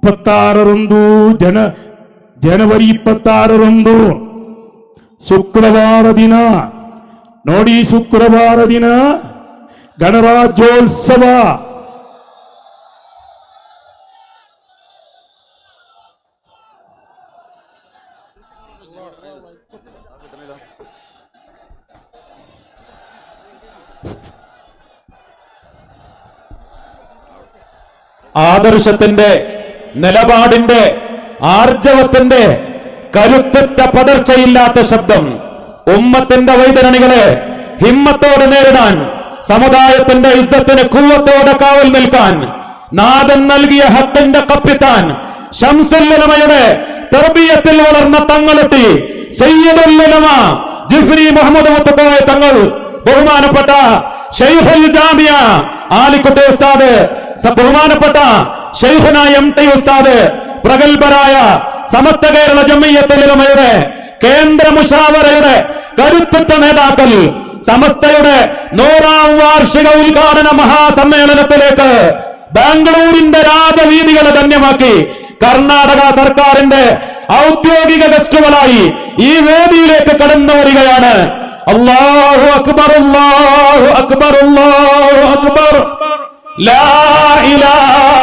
ಇಪ್ಪತ್ತಾರರಂದು ಜನ ಜನವರಿ ಇಪ್ಪತ್ತಾರರಂದು ಶುಕ್ರವಾರ ದಿನ ನೋಡಿ ಶುಕ್ರವಾರ ದಿನ ಗಣರಾಜ್ಯೋತ್ಸವ ആദർശത്തിന്റെ നിലപാടിന്റെ ആർജവത്തിന്റെ കരുത്തുറ്റ പതർച്ചയില്ലാത്ത ശബ്ദം ഉമ്മത്തിന്റെ വൈതരണികളെ ഹിമ്മത്തോടെ നേരിടാൻ സമുദായത്തിന്റെ ഇസ്സത്തിന് കൂവത്തോടെ കാവൽ നിൽക്കാൻ നാദൻ നൽകിയ ഹത്തിന്റെ കപ്പിത്താൻ ഷംസുല്ലമയുടെ തെർബീയത്തിൽ വളർന്ന തങ്ങളെത്തി സയ്യദുല്ലമ ജിഫ്രി മുഹമ്മദ് മുത്തക്കോയ തങ്ങൾ ബഹുമാനപ്പെട്ട ഷെയ്ഖുൽ ജാമിയ ആലിക്കുട്ടി ഉസ്താദ് ബഹുമാനപ്പെട്ട ഷെയ്ഖുന എം ടി ഉസ്താദ് പ്രഗത്ഭരായ സമസ്ത കേരള ജമ്മയ്യത്തുലമയുടെ കേന്ദ്ര മുഷാവറയുടെ കരുത്തുറ്റ നേതാക്കൾ സമസ്തയുടെ നൂറാം വാർഷിക ഉദ്ഘാടന മഹാസമ്മേളനത്തിലേക്ക് ബാംഗ്ലൂരിന്റെ രാജവീതികളെ ധന്യമാക്കി കർണാടക സർക്കാരിന്റെ ഔദ്യോഗിക ഗസ്റ്റുകളായി ഈ വേദിയിലേക്ക് കടന്നു വരികയാണ്. അള്ളാഹു അക്ബർ അള്ളാഹു അക്ബർ അള്ളാഹു അക്ബർ. ലാ ഇലാഹ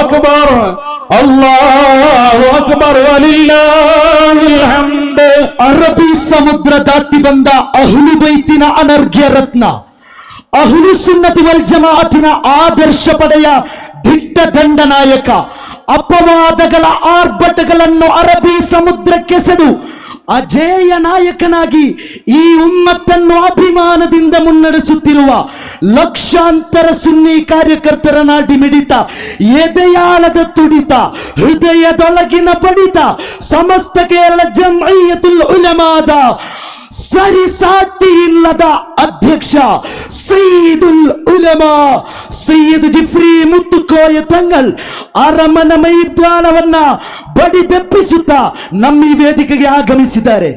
أكبر الله أكبر ولله الحمد ಅರಬಿ ಸಮುದ್ರ ಬಂದ ಅಹ್ಲು ಬೈತಿನ ಅನರ್ಘ್ಯ ರತ್ನ. ಅಹ್ಲು ಸುನ್ನತಿ ವಲ್ ಜಮಾತಿನ ಆದರ್ಶ ಪಡೆಯ ದಿಟ್ಟ ದಂಡ ನಾಯಕ ಅಪವಾದಗಳ ಆರ್ಭಟಗಳನ್ನು ಅರಬಿ ಸಮುದ್ರಕ್ಕೆಸೆದು ಅಜೇಯ ನಾಯಕನಾಗಿ ಈ ಉಮ್ಮತ್ತನ್ನು ಅಭಿಮಾನದಿಂದ ಮುನ್ನಡೆಸುತ್ತಿರುವ ಲಕ್ಷಾಂತರ ಸುನ್ನಿ ಕಾರ್ಯಕರ್ತರ ನಾಡಿ ಮಿಡಿತ, ಎದೆಯಾಳದ ತುಡಿತ, ಹೃದಯದೊಳಗಿನ ಪಡಿತ, ಸಮಸ್ತ ಕೇರಳ ಜಮಯತುಲ್ ಉಲಮಾದ ಸರಿಸಾಟಿ ಇಲ್ಲದ ಅಧ್ಯಕ್ಷ ಸೈದುಲ್ ಉಲಮಾ ಸೈಯದ್ ಜಿಫ್ರಿ ಮುತ್ತುಕೋಯ ತಂಗಳ್ ಅರಮನ ಮೈದಾನವನ್ನ ಬಡಿದೆಪ್ಪಿಸುತ್ತಾ ನಮ್ಮ ಈ ವೇದಿಕೆಗೆ ಆಗಮಿಸಿದ್ದಾರೆ.